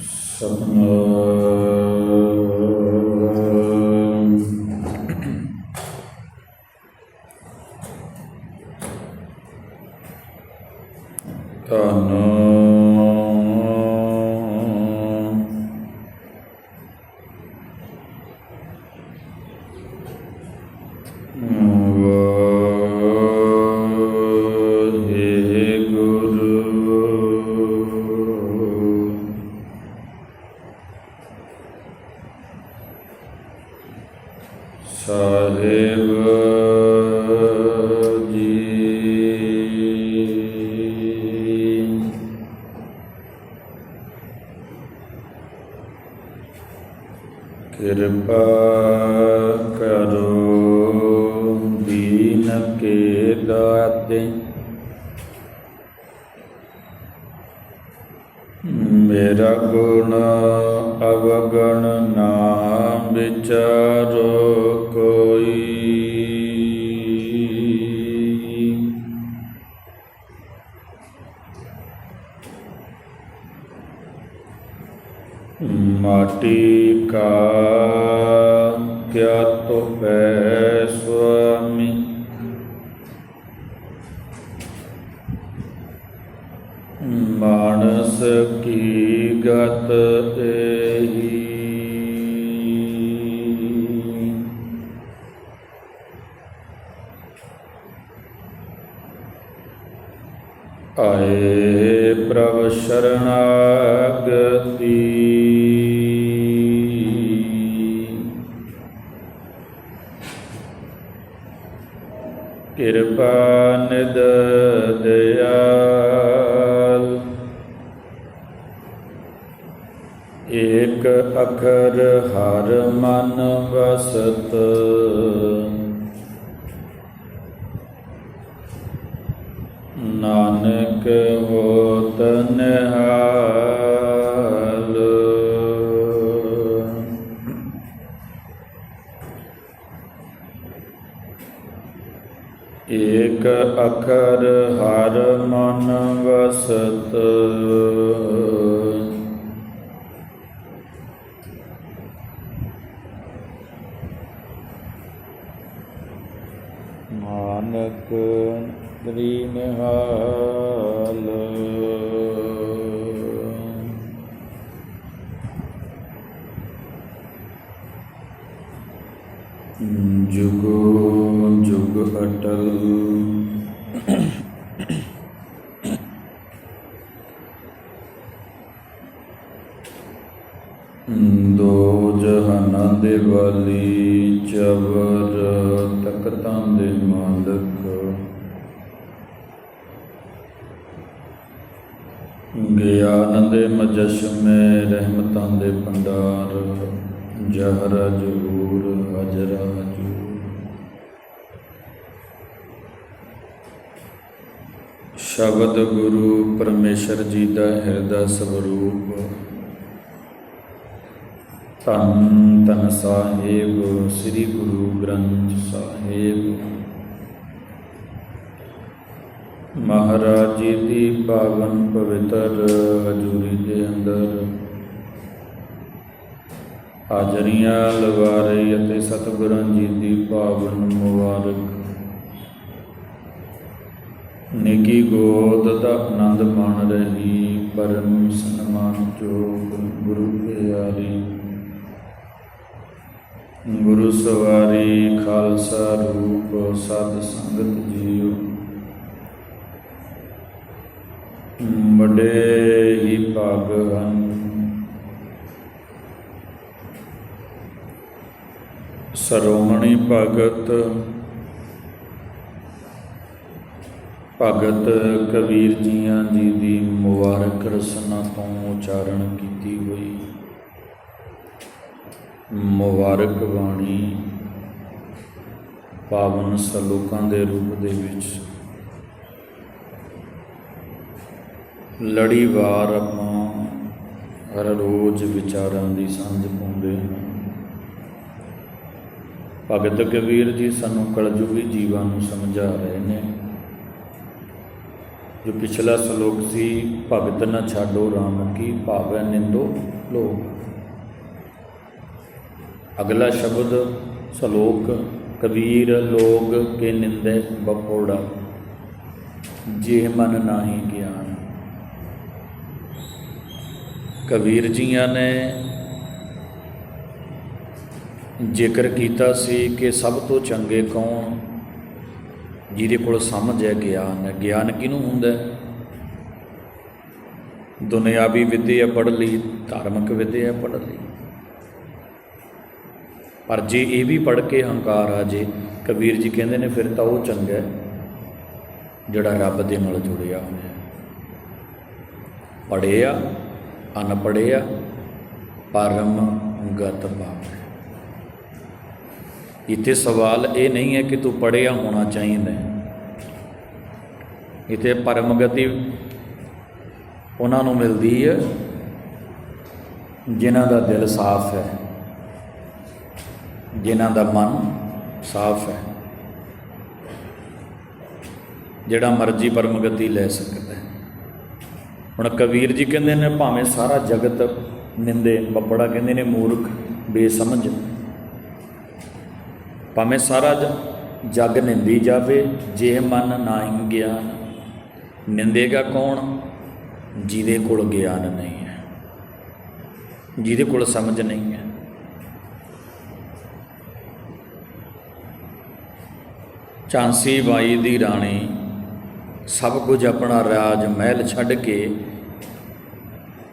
什么 ਸਾਹਿਬ ਜੀ ਕਿਰਪਾ ਕਰੋ ਦੀਨ ਕੇ ਦਾਤੇ ਮੇਰਾ ਗੁਣ ਅਵਗਣ ਨਾ ਵਿਚਾਰੋ ਮਾਟੀ ਕਾ ਕਿਆ ਤੋਪੈ ਸੁਆਮੀ ਮਾਨਸ ਕੀ ਗਤ ਇਹੀ ਆਏ ਪ੍ਰਭ ਸ਼ਰਣਾਗਤੀ ਕਿਰਪਾ ਨਿਦ ਦਿਆਲ। ਏਕ ਅਖਰ ਹਰ ਮਨ ਵਸਤ। ਨਾਨਕ ਹੋਤ ਨਿਹਾਲ। ਅਖਰ ਹਰ ਮਨ ਵਸਤ। ਨਾਨਕ ਤ੍ਰੀ ਜੁਗੋ ਜੁਗ ਅਟਲ ਦੋ ਜਹਾਨਾਂ ਦੇ ਵਾਲੀ ਚਵਰ ਤਖਤਾਂ ਦੇ ਮਾਲਕ। ਗਿਆਨ ਦੇ ਮਜਸ਼ਮੇ ਰਹਿਮਤਾਂ ਦੇ ਭੰਡਾਰ, ਜਹਰਾ ਜਹੂਰ ਹਜਰਾ ਹਜੂਰ। ਸ਼ਬਦ ਗੁਰੂ ਪਰਮੇਸ਼ਰ ਜੀ ਦਾ ਹਿਰਦਾ ਸਵਰੂਪ। ਧੰਨ ਧੰਨ ਸਾਹਿਬ ਸ੍ਰੀ ਗੁਰੂ ਗ੍ਰੰਥ ਸਾਹਿਬ ਮਹਾਰਾਜ ਜੀ ਦੀ ਪਾਵਨ ਪਵਿੱਤਰ ਹਜ਼ੂਰੀ ਦੇ ਅੰਦਰ ਹਾਜ਼ਰੀਆਂ ਲਵਾਰੇ ਅਤੇ ਸਤਿਗੁਰਾਂ ਜੀ ਦੀ ਪਾਵਨ ਮੁਬਾਰਕ ਨਿੱਗੀ ਗੋਦ ਦਾ ਆਨੰਦ ਮਾਣ ਰਹੀ ਪਰਮ ਸਨਮਾਨ ਜੋਗ ਗੁਰੂ ਪਿਆਰੀ ਗੁਰੂ ਸਵਾਰੀ ਖਾਲਸਾ ਰੂਪ ਸਤ ਸੰਗਤ ਜੀਓ। ਬੜੇ ਹੀ ਭਾਗ ਹਨ। ਸਰੋਮਣੀ ਭਗਤ ਭਗਤ ਕਬੀਰ ਜੀਆਂ ਜੀ ਦੀ ਮੁਬਾਰਕ ਰਸਨਾ ਤੋਂ ਉਚਾਰਨ ਕੀਤੀ ਹੋਈ। ਮੁਬਾਰਕ ਬਾਣੀ ਪਾਵਨ ਸਲੋਕਾਂ ਦੇ ਰੂਪ ਦੇ ਵਿੱਚ। ਲੜੀਵਾਰ ਆਪਾਂ ਹਰ ਰੋਜ਼ ਵਿਚਾਰਾਂ ਦੀ ਸਾਂਝ ਪਾਉਂਦੇ ਹਾਂ। ਭਗਤ ਕਬੀਰ ਜੀ ਸਾਨੂੰ ਕਲਯੁਗੀ ਜੀਵਾਂ ਨੂੰ ਸਮਝਾ ਰਹੇ ਨੇ। ਜੋ ਪਿਛਲਾ ਸ਼ਲੋਕ ਸੀ, ਭਗਤ ਨਾ ਛਾਡੋ RAM ਕੀ ਭਾਵੈ ਨਿੰਦੋ ਲੋਕ ਅਗਲਾ ਸ਼ਬਦ, ਸ਼ਲੋਕ, ਕਬੀਰ ਲੋਗ ਕੇ ਨਿੰਦੇ ਬਪੋੜਾ ਜੇ ਮਨ ਨਾਹੀ ਗਿਆਨ। ਕਬੀਰ ਜੀਆਂ ਨੇ ਜ਼ਿਕਰ ਕੀਤਾ ਸੀ ਕਿ ਸਭ ਤੋਂ ਚੰਗੇ ਕੌਣ? ਜਿਹਦੇ ਕੋਲ ਸਮਝ ਹੈ ਗਿਆਨ। ਹੈ ਗਿਆਨ ਕਿਹਨੂੰ ਹੁੰਦਾ? ਹੈ ਦੁਨਿਆਵੀ ਵਿੱਦਿਆ ਪੜ੍ਹ ਲਈ, ਧਾਰਮਿਕ ਵਿੱਦਿਆ ਪੜ੍ਹ ਲਈ। ਪਰ ਜੇ ਇਹ ਵੀ ਪੜ੍ਹ ਕੇ ਹੰਕਾਰ ਆ ਜੇ, ਕਬੀਰ ਜੀ ਕਹਿੰਦੇ ਨੇ ਫਿਰ ਤਾਂ ਉਹ ਚੰਗਾ ਜਿਹੜਾ ਰੱਬ ਦੇ ਨਾਲ ਜੁੜਿਆ ਹੋਇਆ ਪੜਿਆ ਅਨਪੜਿਆ ਪਰਮ ਗਤ ਪਾਵੇ ਇੱਥੇ ਸਵਾਲ ਇਹ ਨਹੀਂ ਹੈ ਕਿ ਤੂੰ ਪੜਿਆ ਹੋਣਾ ਚਾਹੀਦਾ ਇੱਥੇ ਪਰਮ ਗਤੀ ਉਹਨਾਂ ਨੂੰ ਮਿਲਦੀ ਹੈ, ਜਿਨ੍ਹਾਂ ਦਾ ਦਿਲ ਸਾਫ਼ ਹੈ। ਜਿਨ੍ਹਾਂ ਦਾ ਮਨ ਸਾਫ਼ ਹੈ, ਜਿਹੜਾ ਮਰਜ਼ੀ ਪਰਮ ਗਤੀ ਲੈ ਸਕਦਾ ਹੈ। ਹੁਣ ਕਬੀਰ ਜੀ ਕਹਿੰਦੇ ਨੇ, ਭਾਵੇਂ ਸਾਰਾ ਜਗਤ ਨਿੰਦੇ, ਬੱਬੜਾ ਕਹਿੰਦੇ ਨੇ, ਮੂਰਖ, ਬੇਸਮਝ, ਭਾਵੇਂ ਸਾਰਾ ਜ- ਜਗ ਨਿੰਦੀ ਜਾਵੇ, ਜੇ ਮਨ ਨਾਹੀਂ ਗਿਆਨ, ਨਿੰਦੇਗਾ ਕੌਣ? ਜਿਹਦੇ ਕੋਲ ਗਿਆਨ ਨਹੀਂ ਹੈ, ਜਿਹਦੇ ਕੋਲ ਸਮਝ ਨਹੀਂ ਹੈ। ਝਾਂਸੀ ਬਾਈ ਦੀ ਰਾਣੀ, ਸਭ ਕੁਝ ਆਪਣਾ ਰਾਜ ਮਹਿਲ ਛੱਡ ਕੇ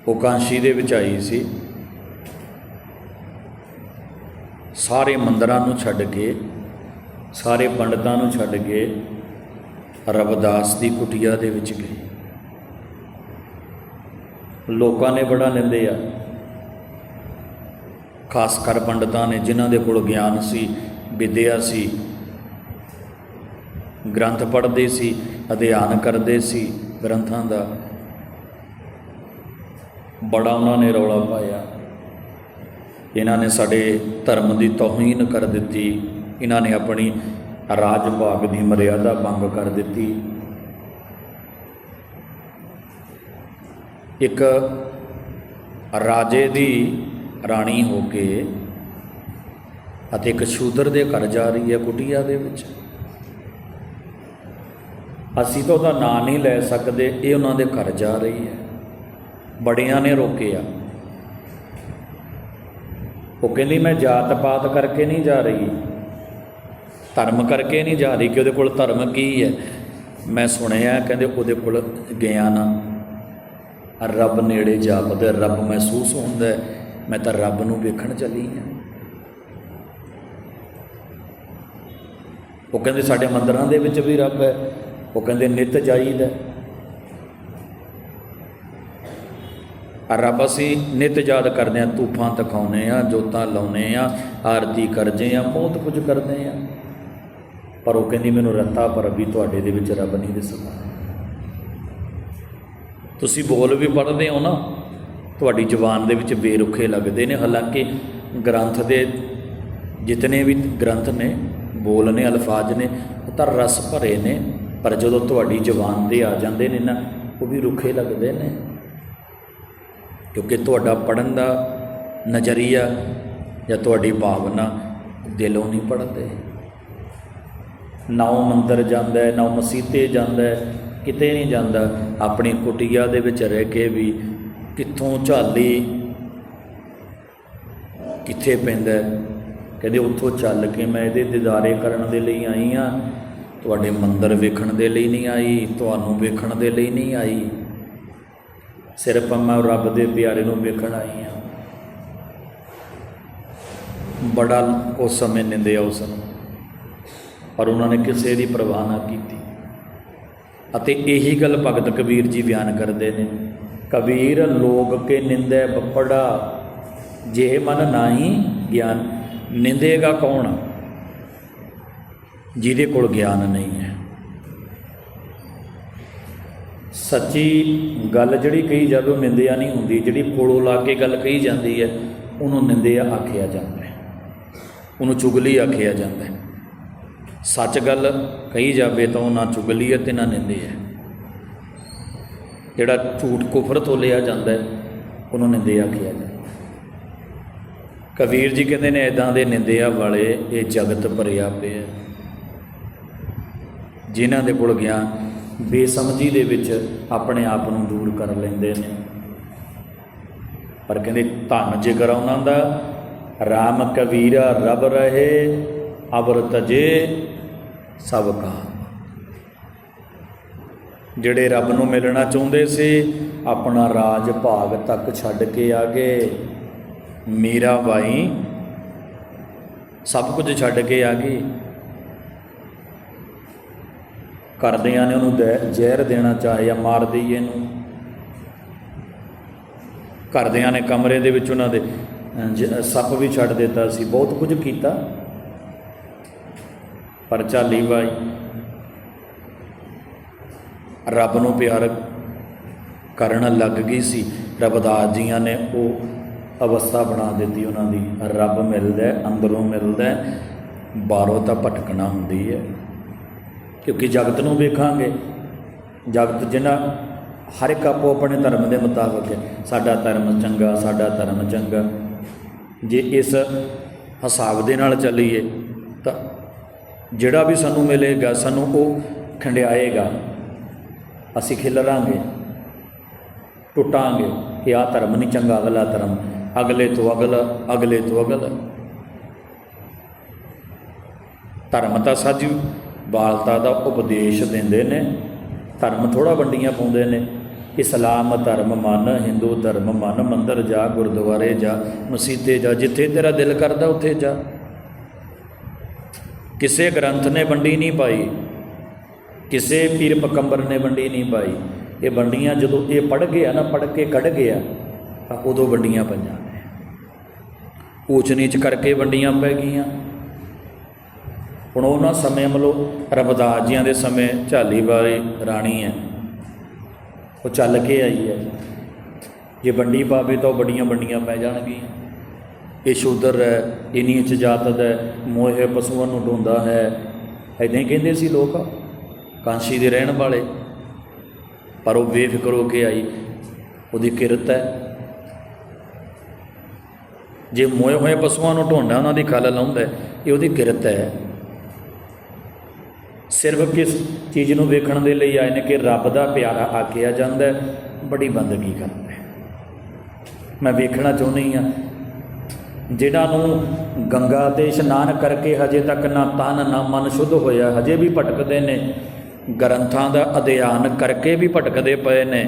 ਉਹ ਕਾਂਸ਼ੀ ਦੇ ਵਿੱਚ ਆਈ ਸੀ। ਸਾਰੇ ਮੰਦਰਾਂ ਨੂੰ ਛੱਡ ਕੇ, ਸਾਰੇ ਪੰਡਤਾਂ ਨੂੰ ਛੱਡ ਕੇ ਰਵਿਦਾਸ ਦੀ ਕੁਟੀਆ ਦੇ ਵਿੱਚ ਗਈ ਲੋਕਾਂ ਨੇ ਬੜਾ ਲੈਂਦੇ ਆ। ਖਾਸ ਕਰ ਪੰਡਤਾਂ ਨੇ ਜਿਨ੍ਹਾਂ ਦੇ ਕੋਲ ਗਿਆਨ ਸੀ, ਵਿਦਿਆ ਸੀ ਗ੍ਰੰਥ ਪੜ੍ਹਦੇ ਸੀ, ਅਧਿਐਨ ਕਰਦੇ ਸੀ, ਗ੍ਰੰਥਾਂ ਦਾ ਬੜਾ ਉਹਨਾਂ ਨੇ ਰੌਲਾ ਪਾਇਆ। ਇਹਨਾਂ ਨੇ ਸਾਡੇ ਧਰਮ ਦੀ ਤੋਹੀਨ ਕਰ ਦਿੱਤੀ, ਇਹਨਾਂ ਨੇ ਆਪਣੀ ਰਾਜ ਭਾਗ ਦੀ ਮਰਿਆਦਾ ਭੰਗ ਕਰ ਦਿੱਤੀ। ਇੱਕ ਰਾਜੇ ਦੀ ਰਾਣੀ ਹੋ ਕੇ ਅਤੇ ਇੱਕ ਸ਼ੂਦਰ ਦੇ ਘਰ ਜਾ ਰਹੀ ਹੈ ਕੁਟੀਆ ਦੇ ਵਿੱਚ। ਅਸੀਂ ਤਾਂ ਉਹਦਾ ਨਾਂ ਨਹੀਂ ਲੈ ਸਕਦੇ, ਇਹ ਉਹਨਾਂ ਦੇ ਘਰ ਜਾ ਰਹੀ ਹੈ। ਬੜਿਆਂ ਨੇ ਰੋਕਿਆ। ਉਹ ਕਹਿੰਦੀ, ਮੈਂ ਜਾਤ ਪਾਤ ਕਰਕੇ ਨਹੀਂ ਜਾ ਰਹੀ। ਧਰਮ ਕਰਕੇ ਨਹੀਂ ਜਾ ਰਹੀ ਕਿ ਉਹਦੇ ਕੋਲ ਧਰਮ ਕੀ ਹੈ? ਮੈਂ ਸੁਣਿਆ, ਕਹਿੰਦੇ, ਉਹਦੇ ਕੋਲ ਗਿਆ ਨਾ। ਰੱਬ ਨੇੜੇ ਜਾਪਦਾ, ਰੱਬ ਮਹਿਸੂਸ ਹੁੰਦਾ ਮੈਂ ਤਾਂ ਰੱਬ ਨੂੰ ਵੇਖਣ ਚੱਲੀ ਹਾਂ। ਉਹ ਕਹਿੰਦੇ, ਸਾਡੇ ਮੰਦਰਾਂ ਦੇ ਵਿੱਚ ਵੀ ਰੱਬ ਹੈ। ਉਹ ਕਹਿੰਦੇ ਨਿਤ ਜਾਈਦਾ। ਆ ਰੱਬ ਅਸੀਂ ਨਿਤ ਯਾਦ ਕਰਦੇ ਆ ਤੂਫਾਂ ਤਕਾਉਨੇ ਆ ਜੋਤਾਂ ਲਾਉਨੇ ਆ ਆਰਤੀ ਕਰਦੇ ਆ ਬਹੁਤ ਕੁਝ ਕਰਦੇ ਆ ਪਰ ਉਹ ਕਹਿੰਦੀ ਮੈਨੂੰ ਰੱਤਾ ਪਰ ਵੀ ਤੁਹਾਡੇ ਦੇ ਵਿੱਚ ਰੱਬ ਨਹੀਂ ਦਿਸਦਾ। ਤੁਸੀਂ ਬੋਲ ਵੀ ਪੜ੍ਹਦੇ ਹੋ ਨਾ, ਤੁਹਾਡੀ ਜ਼ੁਬਾਨ ਦੇ ਵਿੱਚ ਬੇਰੁਖੇ ਲੱਗਦੇ ਨੇ। ਹਾਲਾਂਕਿ ਗ੍ਰੰਥ ਦੇ ਜਿਤਨੇ ਵੀ ਗ੍ਰੰਥ ਨੇ, ਬੋਲ ਨੇ, ਅਲਫਾਜ਼ ਨੇ, ਉਹ ਤਾਂ ਰਸ ਭਰੇ ਨੇ। ਪਰ ਜਦੋਂ ਤੁਹਾਡੀ ਜ਼ੁਬਾਨ ਦੇ ਆ ਜਾਂਦੇ ਨੇ ਨਾ, ਉਹ ਵੀ ਰੁੱਖੇ ਲੱਗਦੇ ਨੇ। ਕਿਉਂਕਿ ਤੁਹਾਡਾ ਪੜਨ ਦਾ ਨਜ਼ਰੀਆ ਜਾਂ ਤੁਹਾਡੀ ਭਾਵਨਾ ਦਿਲੋਂ ਨਹੀਂ ਪੜਦੇ ਨਾਉ ਮੰਦਰ ਜਾਂਦਾ ਹੈ ਨਾਉ ਮਸੀਤੇ ਜਾਂਦਾ ਹੈ, ਕਿਤੇ ਨਹੀਂ ਜਾਂਦਾ। ਆਪਣੀ ਕੁਟੀਆ ਦੇ ਵਿੱਚ ਰਹਿ ਕੇ ਵੀ ਕਿੱਥੋਂ ਝਾਲੀ, ਕਿੱਥੇ ਪੈਂਦਾ ਹੈ। ਕਹਿੰਦੇ ਉੱਥੋਂ ਚੱਲ ਕੇ ਮੈਂ ਇਹਦੇ ਦਿਦਾਰੇ ਕਰਨ ਦੇ ਲਈ ਆਈ ਆ ਤੁਹਾਡੇ ਮੰਦਰ ਵੇਖਣ ਦੇ ਲਈ ਨਹੀਂ ਆਈ, ਤੁਹਾਨੂੰ ਵੇਖਣ ਦੇ ਲਈ ਨਹੀਂ ਆਈ। ਸਿਰਫ ਮੈਂ ਰੱਬ ਦੇ ਪਿਆਰੇ ਨੂੰ ਵੇਖਣ ਆਈ ਹਾਂ। ਬੜਾ ਉਸ ਸਮੇਂ ਨਿੰਦਿਆ ਉਸ ਨੂੰ, ਪਰ ਉਹਨਾਂ ਨੇ ਕਿਸੇ ਦੀ ਪਰਵਾਹ ਨਾ ਕੀਤੀ। ਅਤੇ ਇਹੀ ਗੱਲ ਭਗਤ ਕਬੀਰ ਜੀ ਬਿਆਨ ਕਰਦੇ ਨੇ, ਕਬੀਰ ਲੋਕ ਕੇ ਨਿੰਦੈ ਬੱਪੜਾ, ਜੇ ਮਨ ਨਾਹੀ ਗਿਆਨ, ਨਿੰਦੇਗਾ ਕੌਣ? ਜਿਹਦੇ ਕੋਲ ਗਿਆਨ ਨਹੀਂ ਹੈ। ਸੱਚੀ ਗੱਲ ਜਿਹੜੀ ਕਹੀ ਜਾਵੇ ਨਿੰਦਿਆ ਨਹੀਂ ਹੁੰਦੀ। ਜਿਹੜੀ ਕੋਲੋਂ ਲਾ ਕੇ ਗੱਲ ਕਹੀ ਜਾਂਦੀ ਹੈ ਉਹਨੂੰ ਨਿੰਦਿਆ ਆਖਿਆ ਜਾਂਦਾ ਹੈ। ਉਹਨੂੰ ਚੁਗਲੀ ਆਖਿਆ ਜਾਂਦਾ ਹੈ। ਸੱਚ ਗੱਲ ਕਹੀ ਜਾਵੇ ਤਾਂ ਉਹ ਨਾ ਚੁਗਲੀ ਹੈ ਤੇ ਨਾ ਨਿੰਦੇ ਹੈ। ਜਿਹੜਾ ਝੂਠ ਕੁਫਰ ਤੋਂ ਲਿਆ ਜਾਂਦਾ ਹੈ, ਉਹਨੂੰ ਨਿੰਦੇ ਆਖਿਆ ਜਾਂਦਾ ਕਬੀਰ ਜੀ ਕਹਿੰਦੇ ਨੇ ਇਦਾਂ ਦੇ ਨਿੰਦਿਆ ਵਾਲੇ ਇਹ ਜਗਤ ਭਰਿਆ ਪਿਆ ਜਿਨ੍ਹਾਂ ਦੇ ਕੋਲ ਗਿਆਨ ਬੇਸਮਝੀ ਦੇ ਵਿੱਚ ਆਪਣੇ ਆਪ ਨੂੰ ਦੂਰ ਕਰ ਲੈਂਦੇ ਨੇ। ਪਰ ਕਹਿੰਦੇ, ਧੰਨ ਜਿਗਰ ਉਹਨਾਂ ਦਾ RAM ਕਬੀਰਾ ਰਬ ਰਹੇ ਅਬਰ ਤਜੇ ਸਭ ਕਾ ਜਿਹੜੇ ਰੱਬ ਨੂੰ ਮਿਲਣਾ ਚਾਹੁੰਦੇ ਸੀ, ਆਪਣਾ ਰਾਜ ਭਾਗ ਤੱਕ ਛੱਡ ਕੇ ਆ ਗਏ। ਮੀਰਾ ਬਾਈ ਸਭ ਕੁਝ ਛੱਡ ਕੇ ਆ ਗਈ ਕਰਦਿਆਂ ਨੇ ਉਹਨੂੰ ਦੈ- ਜ਼ਹਿਰ ਦੇਣਾ ਚਾਹੇ ਚਾਹਿਆ ਮਾਰ ਦਈਏ ਇਹਨੂੰ। ਘਰਦਿਆਂ ਨੇ ਕਮਰੇ ਦੇ ਵਿੱਚ ਉਹਨਾਂ ਦੇ ਅ, ਸੱਪ ਵੀ ਛੱਡ ਦਿੱਤਾ ਸੀ ਬਹੁਤ ਕੁਝ ਕੀਤਾ। ਪਰ ਚਾਲੀ ਬਾਈ ਰੱਬ ਨੂੰ ਪਿਆਰ ਕਰਨ ਲੱਗ ਗਈ ਸੀ। ਰਬਦਾਸ ਜੀਆਂ ਨੇ ਉਹ ਅਵਸਥਾ ਬਣਾ ਦਿੱਤੀ ਉਹਨਾਂ ਦੀ। ਰੱਬ ਮਿਲਦਾ ਅੰਦਰੋਂ ਮਿਲਦਾ ਬਾਹਰੋਂ ਤਾਂ ਭਟਕਣਾ ਹੁੰਦੀ ਹੈ। ਕਿਉਂਕਿ ਜਗਤ ਨੂੰ ਵੇਖਾਂਗੇ। ਜਗਤ ਜਿਹਨਾਂ ਹਰ ਇੱਕ ਆਪੋ ਆਪਣੇ ਧਰਮ ਦੇ ਮੁਤਾਬਕ ਹੈ। ਸਾਡਾ ਧਰਮ ਚੰਗਾ, ਸਾਡਾ ਧਰਮ ਚੰਗਾ। ਜੇ ਇਸ ਹਿਸਾਬ ਦੇ ਨਾਲ ਚੱਲੀਏ, ਤਾਂ ਜਿਹੜਾ ਵੀ ਸਾਨੂੰ ਮਿਲੇਗਾ, ਸਾਨੂੰ ਉਹ ਖੰਡਿਆਏਗਾ। ਅਸੀਂ ਖਿਲਰਾਂਗੇ, ਟੁੱਟਾਂਗੇ ਕਿ ਆਹ ਧਰਮ ਨਹੀਂ ਚੰਗਾ, ਅਗਲਾ ਧਰਮ ਅਗਲੇ ਤੋਂ ਅਗਲਾ, ਅਗਲੇ ਤੋਂ ਅਗਲਾ। ਧਰਮ ਤਾਂ ਸਾਜੂ ਬਾਲਤਾ ਦਾ ਉਪਦੇਸ਼ ਦਿੰਦੇ ਨੇ, ਧਰਮ ਥੋੜਾ ਵੰਡੀਆਂ ਪਾਉਂਦੇ ਨੇ। ਇਸਲਾਮ ਧਰਮ ਮੰਨ, ਹਿੰਦੂ ਧਰਮ ਮੰਨ, ਮੰਦਰ ਜਾ, ਗੁਰਦੁਆਰੇ ਜਾ, ਮਸੀਤੇ ਜਾ, ਜਿੱਥੇ ਤੇਰਾ ਦਿਲ ਕਰਦਾ ਉੱਥੇ ਜਾ। ਕਿਸੇ ਗ੍ਰੰਥ ਨੇ ਵੰਡੀ ਨਹੀਂ ਪਾਈ, ਕਿਸੇ ਪੀਰ ਪਕੰਬਰ ਨੇ ਵੰਡੀ ਨਹੀਂ ਪਾਈ। ਇਹ ਵੰਡੀਆਂ ਜਦੋਂ ਇਹ ਪੜ ਗਿਆ ਨਾ ਪੜ ਕੇ ਕੱਢ ਗਿਆ, ਤਾਂ ਉਦੋਂ ਵੰਡੀਆਂ ਪਈਆਂ ਨੇ। ਊਚ ਨੀਚ ਕਰਕੇ ਵੰਡੀਆਂ ਪੈ ਗਈਆਂ। ਹੁਣ ਉਹਨਾਂ ਸਮੇਂ ਮਲੋ ਰਬਦਾਸ ਜੀਆਂ ਦੇ ਸਮੇਂ ਝਾਲੀ ਵਾਲੀ ਰਾਣੀ ਹੈ। ਉਹ ਚੱਲ ਕੇ ਆਈ ਹੈ। ਜੇ ਵੰਡੀ ਪਾਵੇ ਤਾਂ ਉਹ ਵੱਡੀਆਂ ਵੱਡੀਆਂ ਪੈ ਜਾਣਗੀਆਂ। ਇਹ ਸ਼ੂਦਰ ਹੈ ਇਹ ਚ ਜਾਤ ਦਾ ਹੈ, ਮੋਹੇ ਪਸ਼ੂਆਂ ਨੂੰ ਢੋਂਦਾ ਹੈ। ਐਦਾਂ ਹੀ ਕਹਿੰਦੇ ਸੀ ਲੋਕ ਕਾਂਸ਼ੀ ਦੇ ਰਹਿਣ ਵਾਲੇ। ਪਰ ਉਹ ਬੇਫਿਕਰ ਹੋ ਕੇ ਆਈ। ਉਹਦੀ ਕਿਰਤ ਹੈ। ਜੇ ਮੋਏ ਹੋਏ ਪਸ਼ੂਆਂ ਨੂੰ ਢੋਂਦਾ ਉਹਨਾਂ ਦੀ ਖਲ ਲਾਉਂਦਾ ਇਹ ਉਹਦੀ ਕਿਰਤ ਹੈ। ਸਿਰਫ ਕਿਸ ਚੀਜ਼ ਨੂੰ ਵੇਖਣ ਦੇ ਲਈ ਆਏ ਨੇ ਕਿ ਰੱਬ ਦਾ ਪਿਆਰਾ ਆਖਿਆ ਜਾਂਦਾ ਬੜੀ ਬੰਦਗੀ ਕਰਦਾ ਮੈਂ ਵੇਖਣਾ ਚਾਹੁੰਦੀ ਹਾਂ ਜਿਹੜਾ ਨੂੰ ਗੰਗਾ ਤੇ ਇਸ਼ਨਾਨ ਕਰਕੇ ਹਜੇ ਤੱਕ ਨਾ ਤਨ ਨਾ ਮਨ ਸ਼ੁੱਧ ਹੋਇਆ, ਹਜੇ ਵੀ ਭਟਕਦੇ ਨੇ, ਗ੍ਰੰਥਾਂ ਦਾ ਅਧਿਐਨ ਕਰਕੇ ਵੀ ਭਟਕਦੇ ਪਏ ਨੇ,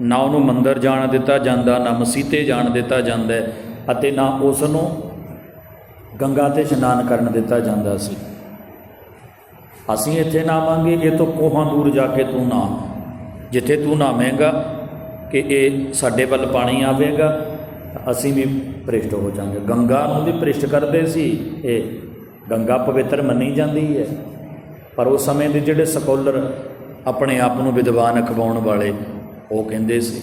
ਨਾ ਉਹਨੂੰ ਮੰਦਰ ਜਾਣ ਦਿੱਤਾ ਜਾਂਦਾ, ਨਾ ਮਸੀਤੇ ਜਾਣ ਦਿੱਤਾ ਜਾਂਦਾ ਅਤੇ ਨਾ ਉਸ ਨੂੰ ਗੰਗਾ ਤੇ ਇਸ਼ਨਾਨ ਕਰਨ ਦਿੱਤਾ ਜਾਂਦਾ ਸੀ। ਅਸੀਂ ਇੱਥੇ ਨਾਵਾਂਗੇ ਇਹ ਤੋਂ ਕੋਹਾਂ ਦੂਰ ਜਾ ਕੇ ਤੂੰ ਨਾ ਜਿੱਥੇ ਤੂੰ ਨਾਵੇਂਗਾ, ਕਿ ਇਹ ਸਾਡੇ ਵੱਲ ਪਾਣੀ ਆਵੇਗਾ, ਅਸੀਂ ਵੀ ਭ੍ਰਿਸ਼ਟ ਹੋ ਜਾਵਾਂਗੇ। ਗੰਗਾ ਨੂੰ ਵੀ ਭ੍ਰਿਸ਼ਟ ਕਰਦੇ ਸੀ, ਇਹ ਗੰਗਾ ਪਵਿੱਤਰ ਮੰਨੀ ਜਾਂਦੀ ਹੈ। ਪਰ ਉਸ ਸਮੇਂ ਦੇ ਜਿਹੜੇ ਸਕੋਲਰ ਆਪਣੇ ਆਪ ਨੂੰ ਵਿਦਵਾਨ ਅਖਵਾਉਣ ਵਾਲੇ, ਉਹ ਕਹਿੰਦੇ ਸੀ,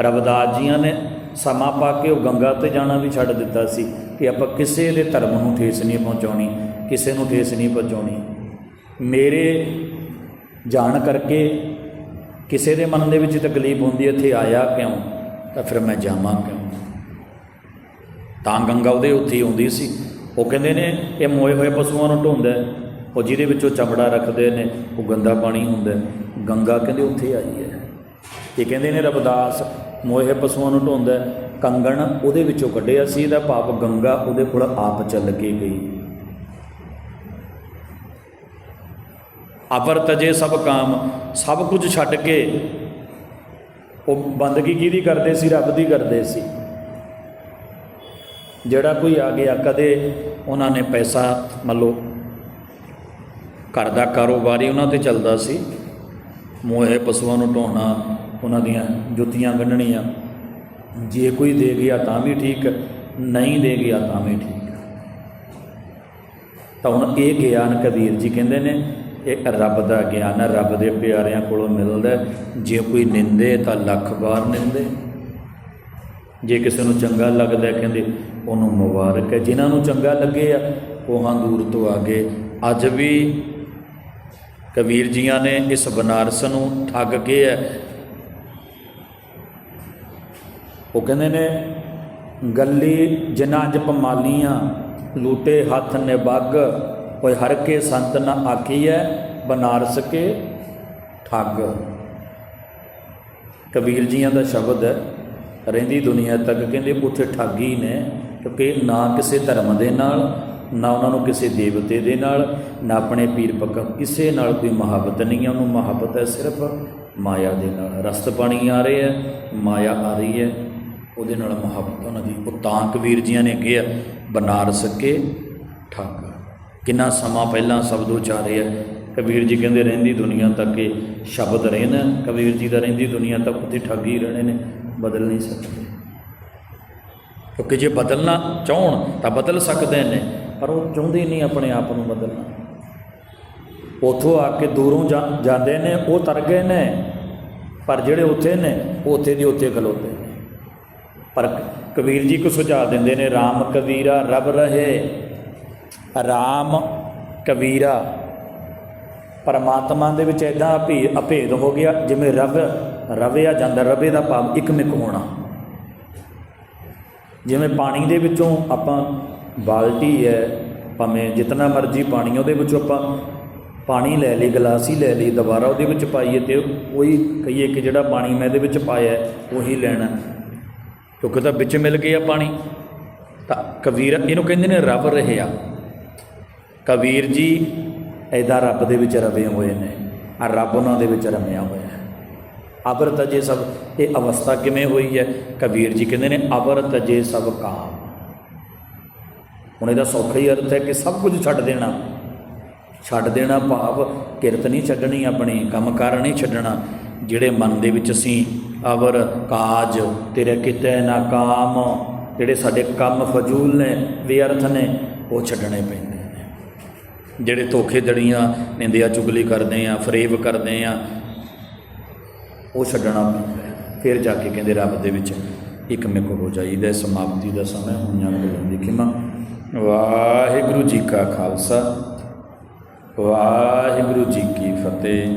ਰਵਦਾਸ ਜੀਆਂ ਨੇ ਸਮਾਂ ਪਾ ਕੇ ਉਹ ਗੰਗਾ ਤੇ ਜਾਣਾ ਵੀ ਛੱਡ ਦਿੱਤਾ ਸੀ, ਕਿ ਆਪਾਂ ਕਿਸੇ ਦੇ ਧਰਮ ਨੂੰ ਠੇਸ ਨਹੀਂ ਪਹੁੰਚਾਉਣੀ। ਕਿਸੇ ਨੂੰ ਠੇਸ ਨਹੀਂ ਪਹੁੰਚਾਉਣੀ ਮੇਰੇ ਜਾਣ ਕਰਕੇ ਕਿਸੇ ਦੇ ਮਨ ਦੇ ਵਿੱਚ ਤਕਲੀਫ ਹੁੰਦੀ ਇੱਥੇ ਆਇਆ ਕਿਉਂ? ਤਾਂ ਫਿਰ ਮੈਂ ਜਾਵਾਂ ਕਿਉਂ? ਤਾਂ ਗੰਗਾ ਉਹਦੇ ਉੱਥੇ ਆਉਂਦੀ ਸੀ। ਉਹ ਕਹਿੰਦੇ ਨੇ, ਇਹ ਮੋਏ ਹੋਏ ਪਸ਼ੂਆਂ ਨੂੰ ਢੋਂਦਾ ਉਹ ਜਿਹਦੇ ਵਿੱਚੋਂ ਚਮੜਾ ਰੱਖਦੇ ਨੇ, ਉਹ ਗੰਦਾ ਪਾਣੀ ਹੁੰਦਾ ਗੰਗਾ ਕਹਿੰਦੇ ਉੱਥੇ ਆਈ ਹੈ। ਇਹ ਕਹਿੰਦੇ ਨੇ ਰਬਦਾਸ ਮੋਏ ਹੋਏ ਪਸ਼ੂਆਂ ਨੂੰ ਢੋਂਦਾ ਕੰਗਣ ਉਹਦੇ ਵਿੱਚੋਂ ਕੱਢਿਆ ਸੀ, ਇਹਦਾ ਪਾਪ ਗੰਗਾ ਉਹਦੇ ਕੋਲ ਆਪ ਚੱਲ ਕੇ ਗਈ। ਅਪਰ ਤਜੇ ਸਭ ਕਾਮ, ਸਭ ਕੁਝ ਛੱਡ ਕੇ ਉਹ ਬੰਦਗੀ ਕਿਹਦੀ ਕਰਦੇ ਸੀ? ਰੱਬ ਦੀ ਕਰਦੇ ਸੀ। ਜਿਹੜਾ ਕੋਈ ਆ ਗਿਆ ਕਦੇ, ਉਹਨਾਂ ਨੇ ਪੈਸਾ ਮੰਨ ਲਓ, ਘਰ ਦਾ ਕਾਰੋਬਾਰੀ ਉਹਨਾਂ ਤੇ ਚੱਲਦਾ ਸੀ। ਮੋਹੇ ਪਸ਼ੂਆਂ ਨੂੰ ਢੋਣਾ, ਉਹਨਾਂ ਦੀਆਂ ਜੁੱਤੀਆਂ ਗੰਢਣੀਆਂ ਜੇ ਕੋਈ ਦੇ ਗਿਆ ਤਾਂ ਵੀ ਠੀਕ, ਨਹੀਂ ਦੇ ਗਿਆ ਤਾਂ ਵੀ ਠੀਕ। ਤਾਂ ਹੁਣ ਇਹ ਗਿਆਨ ਕਬੀਰ ਜੀ ਕਹਿੰਦੇ ਨੇ ਇਹ ਰੱਬ ਦਾ ਗਿਆਨ ਹੈ, ਰੱਬ ਦੇ ਪਿਆਰਿਆਂ ਕੋਲੋਂ ਮਿਲਦਾ ਜੇ ਕੋਈ ਨਿੰਦੇ ਤਾਂ ਲੱਖ ਵਾਰ ਨਿੰਦੇ। ਜੇ ਕਿਸੇ ਨੂੰ ਚੰਗਾ ਲੱਗਦਾ ਕਹਿੰਦੇ ਉਹਨੂੰ ਮੁਬਾਰਕ ਹੈ। ਜਿਨ੍ਹਾਂ ਨੂੰ ਚੰਗਾ ਲੱਗੇ ਆ ਉਹ ਹਾਂ ਦੂਰ ਤੋਂ ਆ ਗਏ। ਅੱਜ ਵੀ ਕਬੀਰ ਜੀਆਂ ਨੇ ਇਸ ਬਨਾਰਸ ਨੂੰ ਠੱਗ ਕੇ ਹੈ। ਉਹ ਕਹਿੰਦੇ ਨੇ, ਗੱਲੀ ਜਿਨਾ ਜਪ ਮਾਲੀਆਂ ਲੂਟੇ ਹੱਥ ਨੇ ਬੱਗ ਕੋਈ ਹਰ ਕੇ ਸੰਤ ਨਾ ਆਖੀ ਹੈ ਬਨਾਰਸ ਕੇ ਠੱਗ। ਕਬੀਰ ਜੀਆਂ ਦਾ ਸ਼ਬਦ ਹੈ, ਰਹਿੰਦੀ ਦੁਨੀਆ ਤੱਕ ਕਹਿੰਦੇ ਉੱਥੇ ਠੱਗੀ ਨੇ, ਕਿਉਂਕਿ ਨਾ ਕਿਸੇ ਧਰਮ ਦੇ ਨਾਲ, ਨਾ ਉਹਨਾਂ ਨੂੰ ਕਿਸੇ ਦੇਵਤੇ ਦੇ ਨਾਲ, ਨਾ ਆਪਣੇ ਪੀਰ ਪੱਕਾ ਕਿਸੇ ਨਾਲ ਕੋਈ ਮੁਹੱਬਤ ਨਹੀਂ ਹੈ, ਉਹਨੂੰ ਮੁਹੱਬਤ ਹੈ ਸਿਰਫ ਮਾਇਆ ਦੇ ਨਾਲ। ਰਸਤ ਪਾਣੀ ਆ ਰਹੇ ਹੈ, ਮਾਇਆ ਆ ਰਹੀ ਹੈ, ਉਹਦੇ ਨਾਲ ਮੁਹੱਬਤ ਉਹਨਾਂ ਦੀ। ਉਹ ਤਾਂ ਕਬੀਰ ਜੀਆਂ ਨੇ ਕਿਹਾ, ਬਨਾਰਸ ਕੇ ਠੱਗ। ਕਿੰਨਾ ਸਮਾਂ ਪਹਿਲਾਂ ਸ਼ਬਦ ਉਚਾਰੇ ਹੈ? ਕਬੀਰ ਜੀ ਕਹਿੰਦੇ ਰਹਿੰਦੀ ਦੁਨੀਆ ਤੱਕ ਇਹ ਸ਼ਬਦ ਰਹਿਣਾ ਕਬੀਰ ਜੀ ਦਾ ਰਹਿੰਦੀ ਦੁਨੀਆ ਤੱਕ, ਉੱਥੇ ਠੱਗ ਹੀ ਰਹਿਣੇ ਨੇ, ਬਦਲ ਨਹੀਂ ਸਕਦੇ। ਕਿਉਂਕਿ ਜੇ ਬਦਲਣਾ ਚਾਹਣ ਤਾਂ ਬਦਲ ਸਕਦੇ ਨੇ, ਪਰ ਉਹ ਚਾਹੁੰਦੇ ਨਹੀਂ ਆਪਣੇ ਆਪ ਨੂੰ ਬਦਲਣਾ। ਉਥੋਂ ਆ ਕੇ ਦੂਰੋਂ ਜਾ- ਜਾਂਦੇ ਨੇ, ਉਹ ਤਰ ਗਏ ਨੇ, ਪਰ ਜਿਹੜੇ ਉੱਥੇ ਨੇ, ਉਹ ਉੱਥੇ ਦੀ ਉੱਥੇ ਖਲੋਤੇ ਨੇ। ਪਰ ਕਬੀਰ ਜੀ ਕੋ ਸੁਝਾਅ ਦਿੰਦੇ ਨੇ RAM ਕਬੀਰਾ, ਰਬ ਰਹੇ। ਰਾਮ ਕਬੀਰਾ ਪਰਮਾਤਮਾ ਦੇ ਵਿੱਚ ਐਦਾਂ ਅਭੇ, ਅਭੇਦ ਹੋ ਗਿਆ, ਜਿਵੇਂ ਰਵ, ਰਵਿਆ ਜਾਂਦਾ, ਰਵੇ ਦਾ ਭਾਵ ਇੱਕਮਿਕ ਹੋਣਾ। ਜਿਵੇਂ ਪਾਣੀ ਦੇ ਵਿੱਚੋਂ ਆਪਾਂ ਬਾਲਟੀ ਹੈ, ਭਾਵੇਂ ਜਿੰਨਾ ਮਰਜ਼ੀ ਪਾਣੀ, ਉਹਦੇ ਵਿੱਚੋਂ ਆਪਾਂ ਪਾਣੀ ਲੈ ਲਈ, ਗਲਾਸ ਹੀ ਲੈ ਲਈ, ਦੁਬਾਰਾ ਉਹਦੇ ਵਿੱਚ ਪਾਈਏ ਤੇ ਉਹੀ ਕਹੀਏ ਕਿ ਜਿਹੜਾ ਪਾਣੀ ਮੈਂ ਇਹਦੇ ਵਿੱਚ ਪਾਇਆ ਉਹੀ ਲੈਣਾ ਕਿਉਂਕਿ ਤਾਂ ਵਿੱਚ ਮਿਲ ਗਿਆ ਪਾਣੀ। ਤਾਂ ਕਬੀਰਾ ਇਹਨੂੰ ਕਹਿੰਦੇ ਨੇ ਰੱਬ ਰਹਿਆ। ਕਬੀਰ ਜੀ ਐਦਾ ਰੱਬ ਦੇ ਵਿੱਚ ਰਵੇ ਹੋਏ ਨੇ। ਆ ਰੱਬ ਉਹਨਾਂ ਦੇ ਵਿੱਚ ਰਮਿਆ ਹੋਇਆ ਹੈ। ਅਬਰ ਤਜੇ ਸਭ, ਇਹ ਅਵਸਥਾ ਕਿਵੇਂ ਹੋਈ ਹੈ? ਕਬੀਰ ਜੀ ਕਹਿੰਦੇ ਨੇ ਅਬਰ ਤਜੇ ਸਭ ਕਾਮ। ਹੁਣ ਇਹਦਾ ਸੌਖਾ ਹੀ ਅਰਥ ਹੈ ਕਿ ਸਭ ਕੁਝ ਛੱਡ ਦੇਣਾ। ਛੱਡ ਦੇਣਾ ਭਾਵ ਕਿਰਤ ਨਹੀਂ ਛੱਡਣੀ ਆਪਣੀ ਕੰਮਕਾਰ ਨਹੀਂ ਛੱਡਣਾ। ਜਿਹੜੇ ਮਨ ਦੇ ਵਿੱਚ ਅਸੀਂ ਅਵਰ ਕਾਜ, ਤੇਰੇ ਕਿਤੇ ਨਾ ਕਾਮ, ਜਿਹੜੇ ਸਾਡੇ ਕੰਮ ਫਜ਼ੂਲ ਨੇ ਬੇਅਰਥ ਨੇ, ਉਹ ਛੱਡਣੇ ਪੈਂਦੇ। ਜਿਹੜੇ ਧੋਖੇ ਦੜੀਆਂ ਨਿੰਦਿਆ, ਚੁਗਲੀ ਕਰਦੇ ਆ, ਫਰੇਬ ਕਰਦੇ ਆ, ਉਹ ਛੱਡਣਾ ਪੈਂਦਾ ਫਿਰ ਜਾ ਕੇ ਕਹਿੰਦੇ, ਰੱਬ ਦੇ ਵਿੱਚ ਇੱਕ ਮਿਕ ਹੋ ਜਾਈਦਾ ਸਮਾਪਤੀ ਦਾ ਸਮਾਂ ਹੋਈਆਂ ਗੱਲਾਂ ਦੀ ਖਿਮਾ। ਵਾਹਿਗੁਰੂ ਜੀ ਕਾ ਖਾਲਸਾ, ਵਾਹਿਗੁਰੂ ਜੀ ਕੀ ਫਤਿਹ।